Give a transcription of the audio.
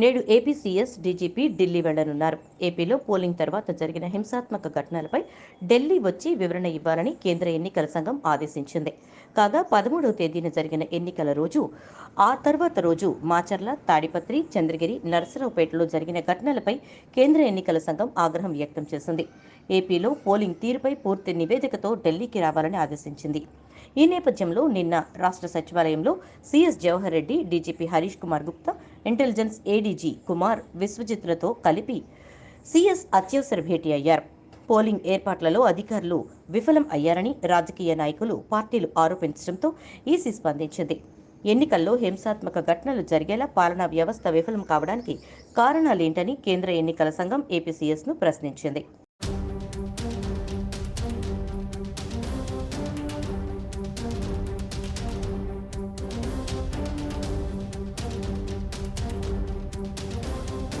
నేడు APCS DGP Delhi వెళ్ళనున్నారు ఏపీలో polling తర్వాత జరిగిన హింసాత్మక ఘటనలపై ఢిల్లీ వచ్చి వివరణ ఇవ్వాలని కేంద్ర ఎన్నికల సంఘం ఆదేశించింది. కాగా పదమూడవ తేదీన జరిగిన ఎన్నికల రోజు ఆ తర్వాత రోజు మాచర్ల తాడిపత్రి చంద్రగిరి నరసరావుపేటలో జరిగిన ఘటనలపై కేంద్ర ఎన్నికల సంఘం ఆగ్రహం వ్యక్తం చేసింది. ఏపీలో పోలింగ్ తీరుపై పూర్తి నివేదికతో ఢిల్లీకి రావాలని ఆదేశించింది. ఈ నేపథ్యంలో నిన్న రాష్ట్ర సచివాలయంలో CS Jawahar Reddy DGP Harish Kumar Gupta intelligence ADG Kumar విశ్వజిత్లతో కలిపి సిఎస్ అత్యవసర భేటీ అయ్యారు. పోలింగ్ ఏర్పాట్లలో అధికారులు విఫలం అయ్యారని రాజకీయ నాయకులు పార్టీలు ఆరోపించడంతో ఈసీ స్పందించింది. ఎన్నికల్లో హింసాత్మక ఘటనలు జరిగేలా పాలనా వ్యవస్థ విఫలం కావడానికి కారణాలేంటని కేంద్ర ఎన్నికల సంఘం ఏపీసీఎస్ను ప్రశ్నించింది.